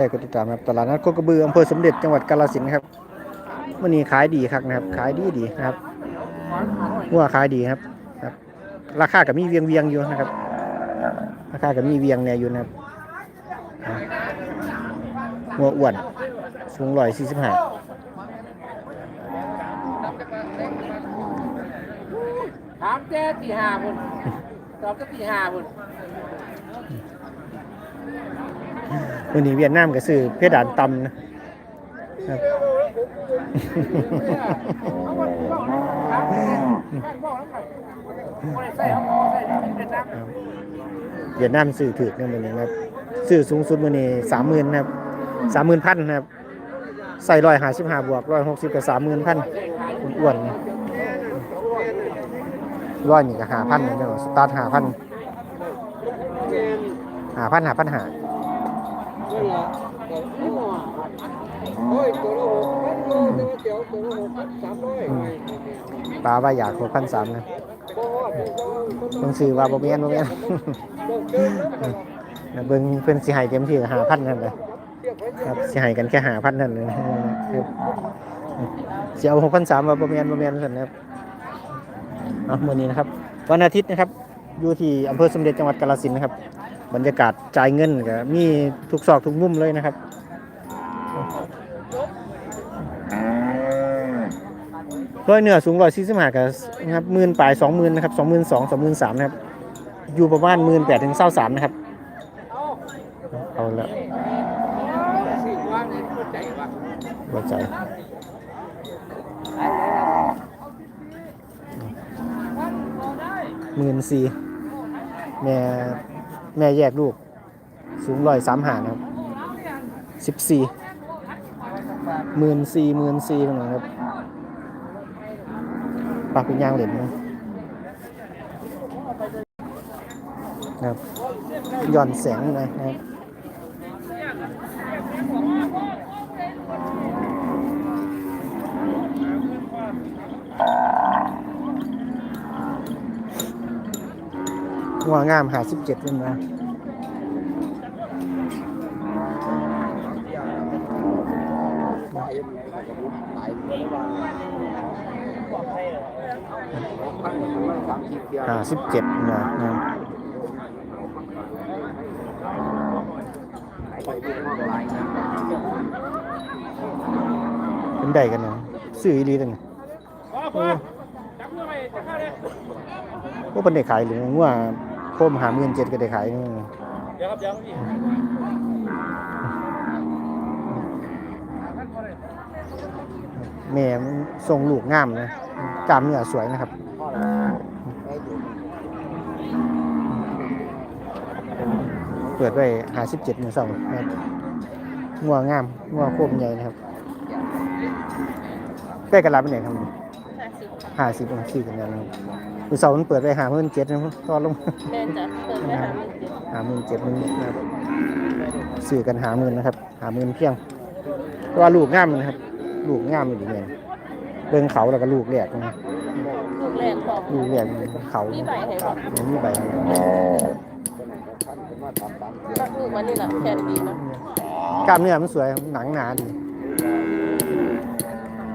ได้ก็ติดตามครับตลาดนัดโคกระบืออำเภอสมเด็จจังหวัดกาฬสินธุ์ครับวันนี้ขายดีครับนะครับ ขายดีดีนะครับวัวขายดีครับครับ ราคากับมีเวียงเวียงอยู่นะครับ ราคากับมีเวียงเนี่ยอยู่นะครับอะวัวอ้วนสูงร้อยสี่สิบห้าถามแจ้ตีห้าพุ่นตอบก็ตีห้าพุ่น วันนี้เวียดนามก็ซื้อเพดานต่ำนะครับเวียดนามซื้อถือเนี่ยมันนี้นะครับซื้อสูงสุดมันนี้สามหมื่นนะครับสามหมื่นพันนะครับใส่ร้อยห้าสิบห้าบวกร้อยหกสิบกับสามหมื่นพันอ้วนร้อยนี่ก็หาพันเนี่ยสตาร์ทหาพันหาพันหาพันหา โอ้ยตัวละหกพันโลตัวเดี๋ยวตัวละหกพันสามร้อยปลาว่าอยากหกพันสามนะบ่ฮอดเบิ่งซื้อว่าบ่แม่นบ่แม่นต้องเกินเบิ่งเพิ่นสิให้เต็มที่ห้าพันนั่นเลยเรียกไว้ครับสิให้กันแค่ห้าพันนั่นเลยครับสิเอาหกพันสามว่าบ่แม่นบ่แม่นซั่นนะครับเอาเมื้อนี้นะครับ วันอาทิตย์นะครับ อยู่ที่อำเภอสมเด็จจังหวัดกาฬสินธุ์นะครับ บรรยากาศจ่ายเงินก็มีทุกซอกทุกมุมเลยนะครับร้อยเนื้อสูงร้อยสี่สิบห้ากับนะครับหมื่นปลายสองหมื่นนะครับสองหมื่นสองสองหมื่นสามนะครับ อยู่ประมาณหมื่นแปดถึงเศร้าสามนะครับ เอาละสิว่าไงเข้าใจว่าหัวใจหมื่นสี่แม่ แม่แยกลูก สูงร้อยสามหานะครับสิบสี่หมื่นสี่หมื่นสี่ประมาณครับปากเป็นยางเหล็กนะครับย่อนแสงหน่อยนะครับ หัวงามหาสิบเจ็ดเป็นมาหาสิบเจ็ดนะนะเป็นได้กันเนาะซื้ออีหลีตังพอจับมือไปจะเข้าเลยพวกเป็นได้ขายหรือว่า คมหาเงินเจ็ดก็ได้ขายนี่เดี๋ยวครับเดี๋ยวพี่แม่มันทรงลูกงามนะกล้ามเนื้อสวยนะครับเปิดไว้หาสิบเจ็ดหมื่นสองครับงัวงามงัวโคมใหญ่นะครับใกล้กันรับเป็นไหนครับ ห้าสิบองศากันแล้วนะครับมือเสามันเปิดไว้หาหมื่นเจ็ดนะครับตอนลงแม่นจะเปิดไว้หาเงินเดือนหาหมื่นเจ็ดหมื่นนะครับสื่อกันหาหมื่นนะครับ หาหมื่นเพียงเพราะว่าลูกงามนะครับ ลูกงามอยู่เนี่ยเบิ่งเขาแล้วก็ลูกแหลกนะลูกแรกของลูกแหลกเขามีใบให้บอกมันมีใบรักลูกมันนี่แหละแค่ดีเนาะกล้ามเนื้อมันสวยหนังหนาดี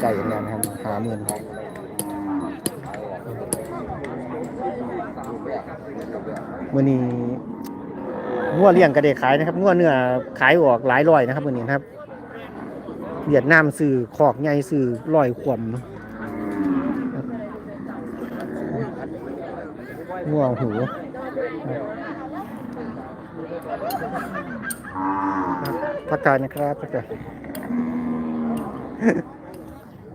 ใหญ่อย่างนี้นะครับหาหมื่น มื่อนี้งัวเลี้ยงกระเดขายนะครับงัวเนื้อขายออกหลายร้อยนะครับมื่อนี้นะครับเวียดนามสื่อขอกใหญ่สื่อร้อยขวมงัวหูพักกายนะครับพักกาย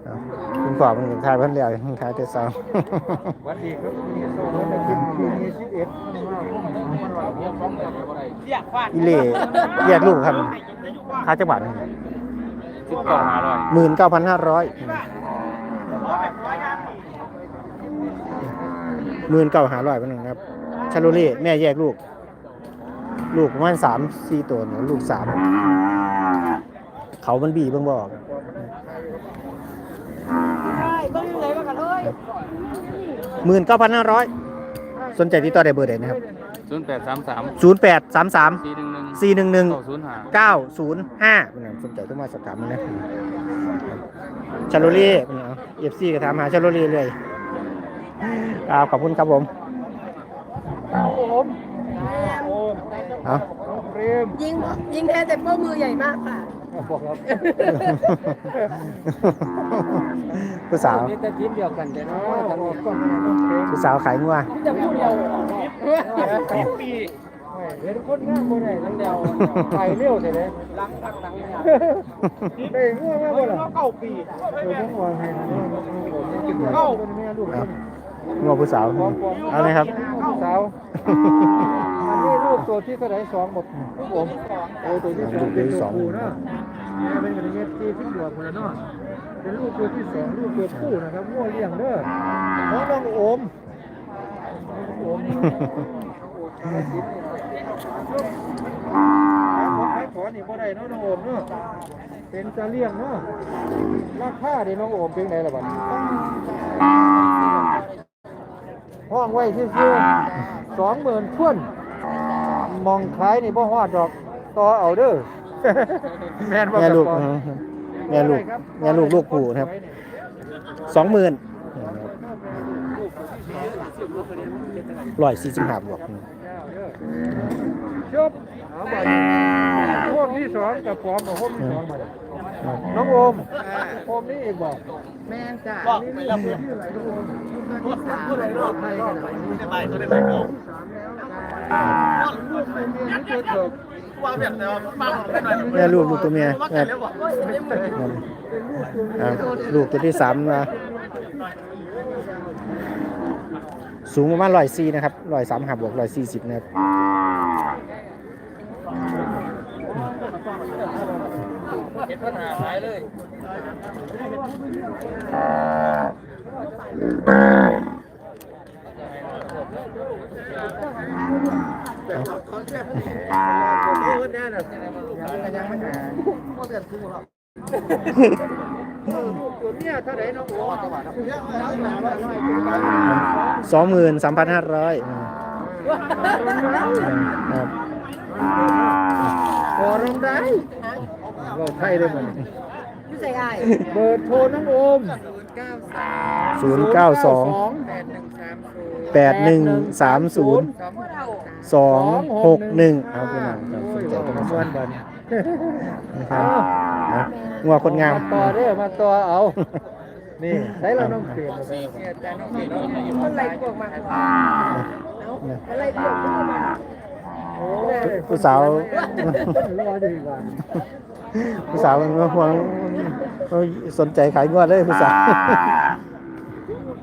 เอาคุณ พ่อมันทายเพิ่นแล้วมันทายแต่เช้าวันดีครับมีโซ่ได้กินมีสิบเอ็ดเรียกฟาดอีเล่แยกลูกครับค่าจังหวัดสิบเก้าห้าร้อยหมื่นเก้าพันห้าร้อยหมื่นเก้าห้าร้อยเป็นงครับชาโลเล่แม่แยกลูก ลูกประมาณสามสี่ตัวเนี่ยลูกสามเขามันบีเบิ่งบอก ใช่เบิ้งเลย ว่ากันเอ้ยหมื่นเก้าพันห้าร้อยสนใจที่ต่อได้เบอร์ใดนะครับศศูนย์แปดสามสามศูนย์แปดสามสามสี่หนึ่งหนึ่งสี่หนึ่งหนึ่งเก้าศูนย์ห้าเก้าศูนย์ห้าเป็นไงสนใจต้องมาสอบถามมันนะชาโลเล่เป็นไงเอฟซีก็ถามหาชาโลเล่เลยครับขอบคุณครับผมเอาเรมยิงยิงแทนแต่พวกมือใหญ่มากค่ะ บอกครับผู้สาวนี่แต่ทีมเดียวกันแต่เนาะทางนี้ก็ไม่ต้องเกรงผู้สาวขายงัวจะพูดเดียวปีเห็นคนง่ายคนไหนทั้งเดียวไปเร็วเลยล้างตักหลังเนี่ยเด้งง่วงมากเลยเก้าปีเออต้องวางให้นะเก้าเป็นแม่ลูกเอางัวผู้สาวเอาเลยครับสาวอันนี้ลูก ตัวที่เท่าไหร่สองหมดครับผมโอ้ตัวที่สองเป็นตัวผู้เนาะแม่เป็นกระเงี้ยตีขึ้นหัวคนละเนาะเป็นลูกตัวที่สองลูกตัวผู้นะครับงัวเลี้ยงเด้อน้องน้องโอมโอมขายขอนี่บ่ได้เนาะน้องโอมเนาะเป็นจะเลี้ยงเนาะราคาเด้น้องโอมเป็นไงล่ะบัดนี้ห้องไว้ซื่อๆสองหมื่นทุ่น มองขายนี่บ่ฮอดดอกต่อเอาเด้อ แม่นบ่แม่ลูกครับแม่ลูกแม่ลูกลูกผู้นะครับสองหมื่นร้อยสี่สิบห้าบวกจบเอาบัดพวกที่สองกับปอมกับพวกที่สองมาเลยน้องโอมโอมนี่อีกบอก แม่จ้านี่มีชื่ออะไรน้องโอมชื่ออะไรรอบไทยกันนะลูกเป็นเมียนี่เกิดเถิด แม่ลูกลูกตัวเมียแม่อ่าลูกตัวที่สามมาสูงประมาณร้อยสี่นะครับร้อยสามหับบวกร้อยสี่สิบนะครับเห็นปัญหาหายเลยอ่า สองหมื่นสามพันห้าร้อยครับขอรองได้เราไทยได้ไหมดพี่ใส่ไอเบอร์โทรน้องโอมศูนย์เก้าสองแปดหนึ่งสามศูนย์ สองหกหนึ่งเอาไปหน่อยครับสนใจต้องมาสม้วอนนบันนะครับนะงัวคนงาม ต่อเด้อมาต่อเอา นี่ใช้เราต้องเปลี่ยนไปคนไรพวกมาอะไรพวกมาโอ้ยผู้สาว รอดีกว่าผู้สาวมันก็ห่วงสนใจขายงวดเลยผู้สาว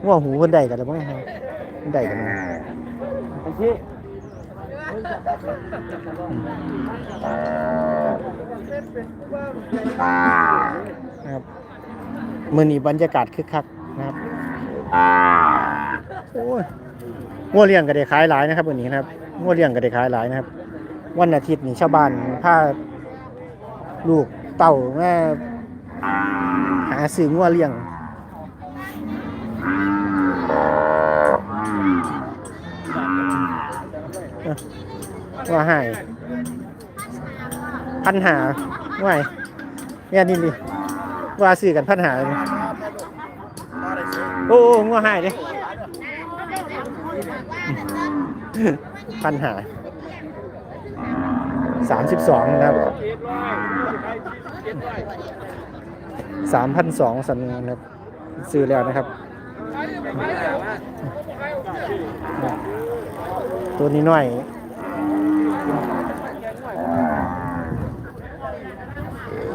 ง่วหูคนใดกันหรือมั้งคนใดกันมั้งไอ้ที่นะ ครับมือนี้บรรยากาศคึกคักนะครับโอ้ยงัวเลี้ยงก็ได้ขายหลายนะครับวันนี้นะครับงัวเลี้ยงก็ได้ขายหลายนะครับ วันอาทิตย์นี่ชาวบ้านพาลูกเต่าแม่หาซื้องัวเลี้ยง ว่าให้พันหาว่าไงเนี่ยนี่ดิว่าซื้อกันพันหาเลยโอ้โอ้งัวหายเลยพันหาสามสิบสองนะครับสามพันสองสันนะครับซื้อแล้วนะครับ ตัวนี้หน่อย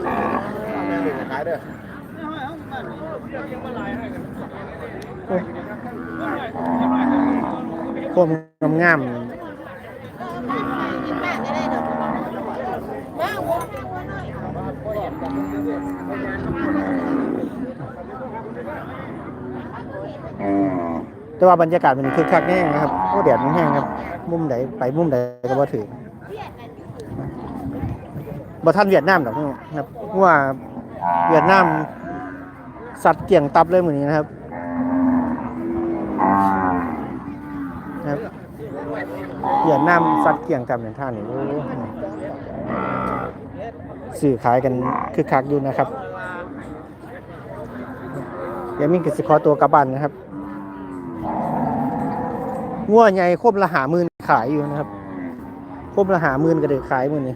ขาย เด้อพวกงามแต่ว่าบรรยากาศมันคึกคักแน่นะครับโอ้แดดมันแห้งครับ มุมไหนไปมุมไหนก็บ่ถึงบ่ทันเวียดนามหรอกนะครับว่า เวียดนามสัตว์เกี่ยงตับเลยเหมือนนี้นะครับนะครับเหยียดน้ำซัดเกี่ยงกันในท่านี่โอ้สื่อขายกันคือคักอยู่นะครับเดี๋ยวมินกิสิขอตัวกลับบ้านนะครับงัวใหญ่ครบละหาหมื่นขายอยู่นะครับครบละหาหมื่นก็ได้ขายหมื่นนี้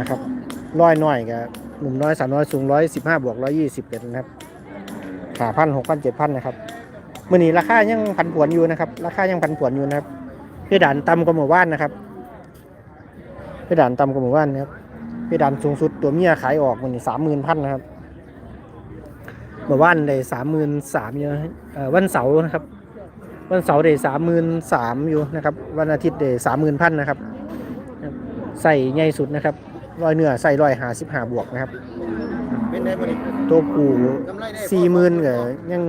นะครับร้อยหน้อยกับหนุ่มน้อยสามน้อยสูงร้อยสิบห้าบวกร้อยยี่สิบเอ็ดนะครับหาพันหกพันเจ็ดพันนะครับมื่อนี้ราคายังพันผวนอยู่นะครับ ราคายังพันผวนอยู่นะครับเพดานต่ำกว่าหมู่บ้านนะครับเพดานต่ำกว่าหมู่บ้านนะครับเพดานสูงสุดตัวเมียขายออกมื่อนี้สามหมื่นพันนะครับหมู่บ้านได้สามหมื่นสามอยู่วันเสาร์นะครับ วันเสาร์ได้สามหมื่นสามอยู่นะครับ วันอาทิตย์ได้สามหมื่นพันนะครับใส่ใหญ่สุดนะครับ รอยเหนือใส่รอยหาสิบหาบวกนะครับ เป็นได้บ่นี่ตัวผูสี่หมื่นกับยัง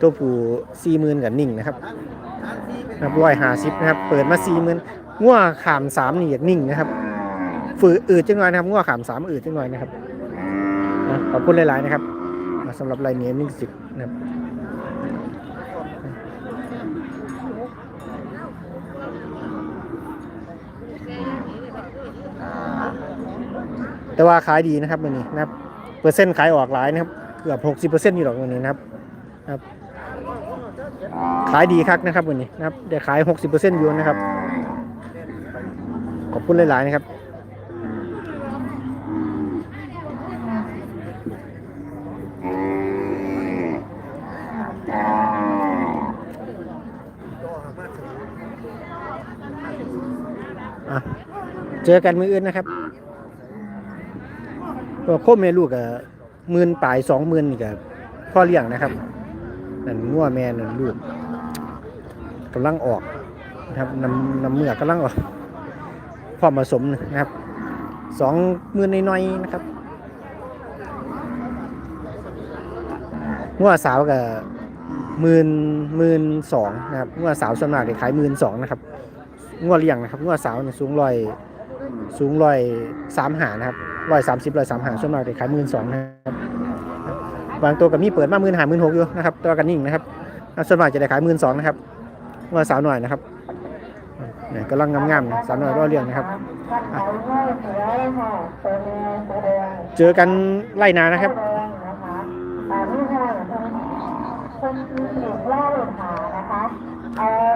ตัวผูสี่หมื่นกับนิ่งนะครับนะครับรอยหาสิบนะครับ เปิดมาสี่หมื่นง่วขามสามนี่อยากนิ่งนะครับ ฝืดอืดจังหน่อยนะครับง่วขามสามอืดจังหน่อยนะครับขอบคุณหลายๆนะครับอ่าสำหรับรายเนี้นิ่งสิบนะครับ แต่ว่าขายดีนะครับวันนี้นะครับเปอร์เซ็นต์ขายออกหลายนะครับเกือบหกสิบเปอร์เซ็นต์อยู่หรอกวันนี้นะครับครับขายดีครับนะครับวันนี้นะครับเดี๋ยวขายหกสิบเปอร์เซ็นต์อยู่นะครับ ขอบคุณหลายๆนะครับเจอกันมืออื่นนะครับ โคมแม่ลูกกับหมื่นปลายสองหมื่นนี่กับพ่อเลี้ยงนะครับนั่นงัวแม่นั่นลูกกำลังออกนะครับนำนำเมือกกำลังออกพอมผสมนะครับสองหมื่นน้อยๆนะครับงัวสาวกับหมื่นหมื่นสองนะครับงัวสาวส่วนมากขายหมื่นสองนะครับงัวเลี้ยงนะครับงัวสาวเนี่ยสูงร้อยสูงร้อยสามหานะครับ ร้อยสามสิบร้อยสามหาส่วนมากจะขายหมื่นสองนะครับบางตัวกับมีเปิดมาหมื่นหาหมื่นหกอยู่นะครับตัวกันนิ่งนะครับส่วนมากจะได้ขายหมื่นสองนะครับว่าสาวหน่อยนะครับเนี่ยกำลังงามๆนะสาวหน่อยรอเรียงนะครับ เจอกันไล่นานะครับคนที่ถูกล่าหลงหานะคะเอ่อ